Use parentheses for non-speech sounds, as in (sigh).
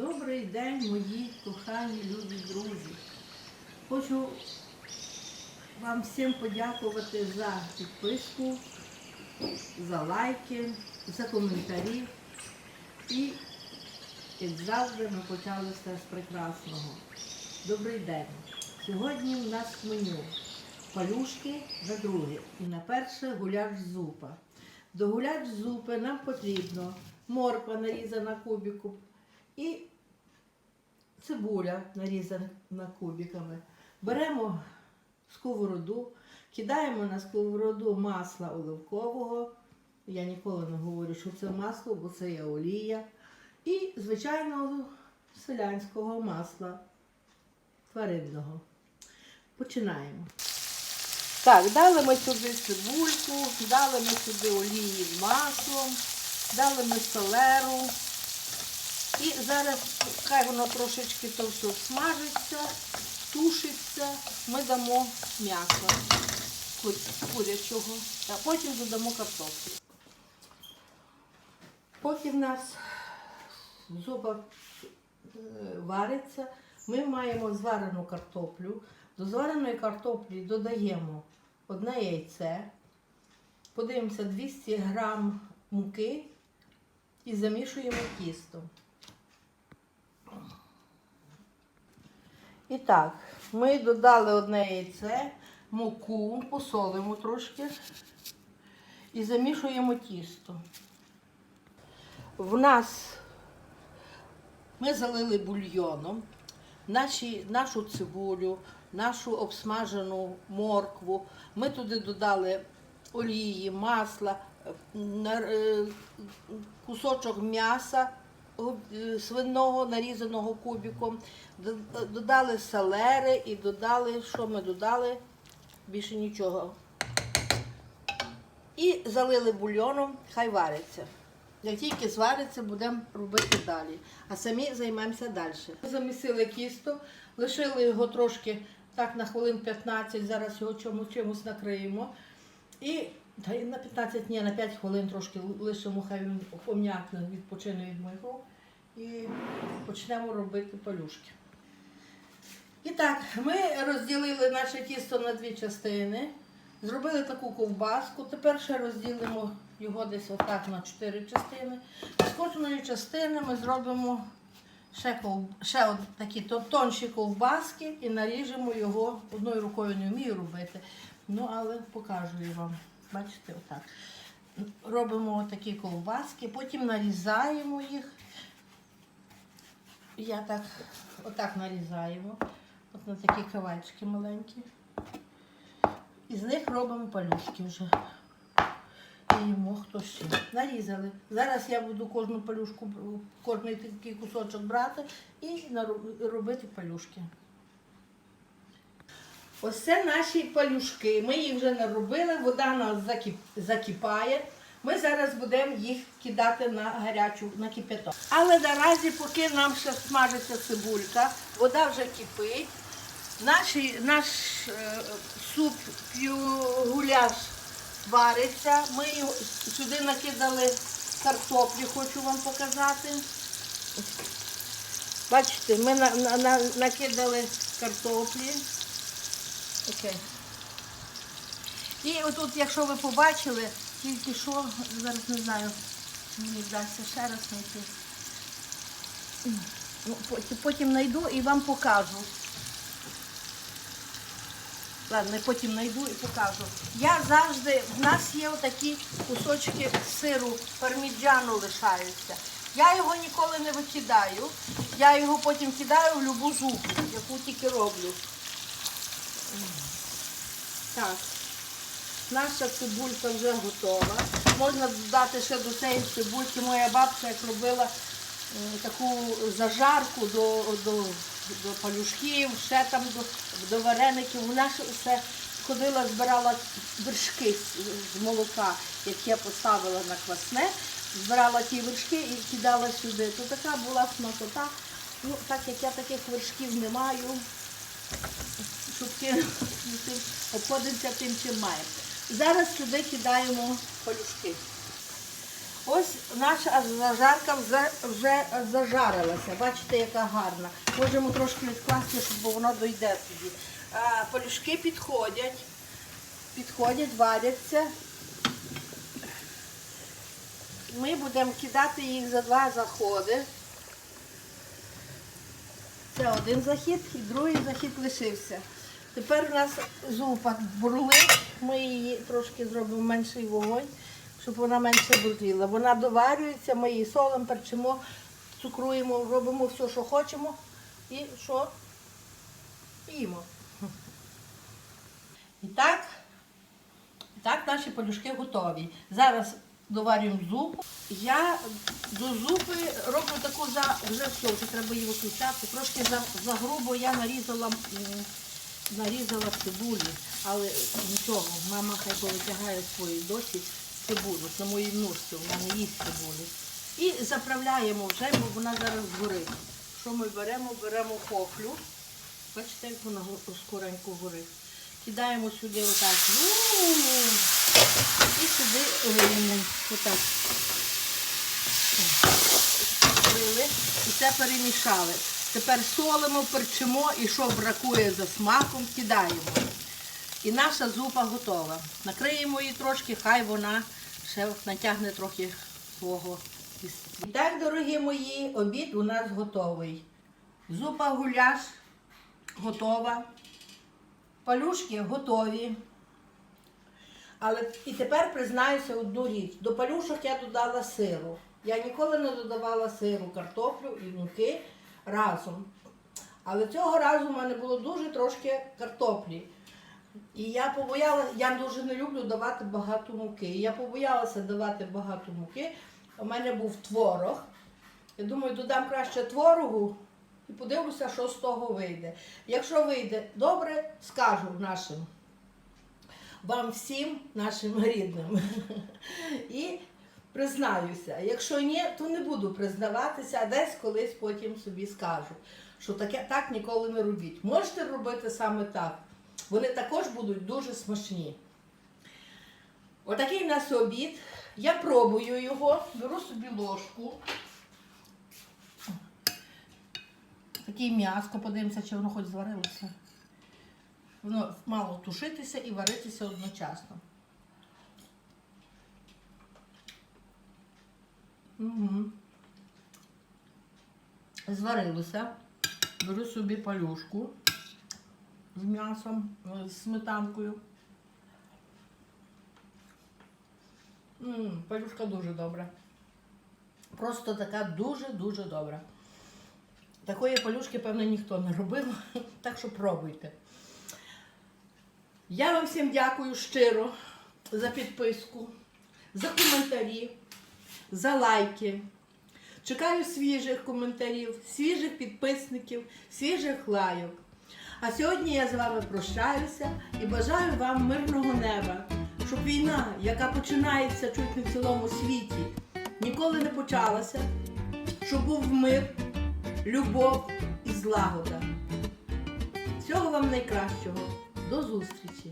Добрий день, мої кохані любі друзі. Хочу вам всім подякувати за підписку, за лайки, за коментарі. І, як завжди, ми почали все з прекрасного. Добрий день. Сьогодні у нас меню палюшки на друге і на перше гуляш зупа. До гуляш зупи нам потрібно морква нарізана кубиком і цибуля нарізана кубиками. Беремо сковороду, кидаємо на сковороду масла оливкового. Я ніколи не говорю, що це масло, бо це є олія. І звичайного селянського масла тваринного. Починаємо. Так, дали ми сюди цибульку, дали ми сюди олії з маслом, дали ми селеру. І зараз, хай воно трошечки то все смажиться, тушиться, ми дамо м'ясо курячого, а потім додамо картоплю. Поки в нас зуба е, вариться, ми маємо зварену картоплю. До звареної картоплі додаємо одне яйце, подивимося 200 грам муки і замішуємо тісто. І так, ми додали одне яйце, муку, посолимо трошки і замішуємо тісто. В нас ми залили бульйоном наші, нашу цибулю, нашу обсмажену моркву. Ми туди додали олії, масла, е, е, кусочок м'яса свиного, нарізаного кубиком, Д- додали салери і додали, що ми додали? Більше нічого. І залили бульйоном, хай вариться. Як тільки звариться, будемо робити далі. А самі займемося далі. Замісили кісто, лишили його трошки так на хвилин 15, зараз його чомусь чимось накриємо. І та й на 15, ні, на 5 хвилин трошки лишимо, хай він пом'якне, відпочине від моїх рук. І почнемо робити палюшки. І так, ми розділили наше тісто на дві частини, зробили таку ковбаску. Тепер ще розділимо його десь отак на чотири частини. З кожної частини ми зробимо ще, ков... ще от такі тонші ковбаски і наріжемо його. Одною рукою не вмію робити, ну але покажу я вам. Бачите, отак. Робимо такі ковбаски, потім нарізаємо їх. Я так, отак нарізаємо. От на такі кавальчики маленькі. І з них робимо палюшки вже. І їмо хто ще. Нарізали. Зараз я буду кожну палюшку, кожний такий кусочок брати і робити палюшки. Ось це наші палюшки. Ми їх вже наробили, вода нас закип- закипає. Ми зараз будемо їх кидати на гарячу, на кипяток. Але наразі, поки нам ще смажиться цибулька, вода вже кипить. Наші, наш е, суп гуляш вариться. Ми сюди накидали картоплі, хочу вам показати. Бачите, ми на, на, на, накидали картоплі. Окей. І отут, якщо ви побачили, тільки що, зараз не знаю, мені вдасться ще раз знайти. Ну, Потім, знайду і вам покажу. Ладно, потім знайду і покажу. Я завжди, в нас є отакі кусочки сиру парміджану лишаються. Я його ніколи не викидаю. Я його потім кидаю в любу зупу, яку тільки роблю. Так, наша цибулька вже готова. Можна додати ще до цієї цибульки. Моя бабця як робила е, таку зажарку до, до, до палюшків, ще там до, до вареників. Вона ж все ходила, збирала вершки з молока, яке поставила на квасне, збирала ті вершки і кидала сюди. То така була смакота. Ну, так як я таких вершків не маю, щоб кинути, обходиться тим, чим маємо. Зараз сюди кидаємо палюшки. Ось наша зажарка вже, зажарилася. Бачите, яка гарна. Можемо трошки відкласти, щоб воно дойде тоді. Полюшки підходять, підходять, варяться. Ми будемо кидати їх за два заходи. Це один захід і другий захід лишився. Тепер у нас зупа бурлить, ми її трошки зробимо менший вогонь, щоб вона менше бурліла. Вона доварюється, ми її солимо, перчимо, цукруємо, робимо все, що хочемо. І що? Їмо. І так, і так наші полюшки готові. Зараз доварюємо зупу. Я до зупи роблю таку за вже все, вже треба її виключати. Трошки за, за грубо я нарізала, нарізала цибулі, але нічого, мама хай повитягає своїй дочі цибулю, це моїй внучці, вона не їсть цибулі. І заправляємо вже, бо вона зараз згорить. Що ми беремо? Беремо хофлю. Бачите, як вона скоренько горить. Кидаємо сюди отак. Ну, І сюди лимон. Отак. І це перемішали. Тепер солимо, перчимо і що бракує за смаком, кидаємо. І наша зупа готова. Накриємо її трошки, хай вона ще натягне трохи свого. І так, дорогі мої, обід у нас готовий. Зупа гуляш готова. Палюшки готові. Але і тепер признаюся одну річ. До палюшок я додала сиру. Я ніколи не додавала сиру, картоплю і муки разом. Але цього разу в мене було дуже трошки картоплі. І я побоялася, я дуже не люблю давати багато муки. І я побоялася давати багато муки. У мене був творог. Я думаю, додам краще творогу і подивлюся, що з того вийде. Якщо вийде добре, скажу нашим вам всім, нашим рідним. (laughs) І признаюся. Якщо ні, то не буду признаватися, а десь колись потім собі скажу, що таке так ніколи не робіть. Можете робити саме так. Вони також будуть дуже смачні. Отакий в нас обід. Я пробую його, беру собі ложку. Таке м'яско, подивимося, чи воно хоч зварилося. Воно мало тушитися і варитися одночасно. Угу. Зварилося. Беру собі палюшку з м'ясом, е, з сметанкою. Палюшка дуже добра. Просто така дуже-дуже добра. Такої палюшки, певно, ніхто не робив, (laughs) так що пробуйте. Я вам всім дякую щиро за підписку, за коментарі, за лайки. Чекаю свіжих коментарів, свіжих підписників, свіжих лайок. А сьогодні я з вами прощаюся і бажаю вам мирного неба, щоб війна, яка починається чуть не в цілому світі, ніколи не почалася, щоб був мир, любов і злагода. Всього вам найкращого. До зустрічі!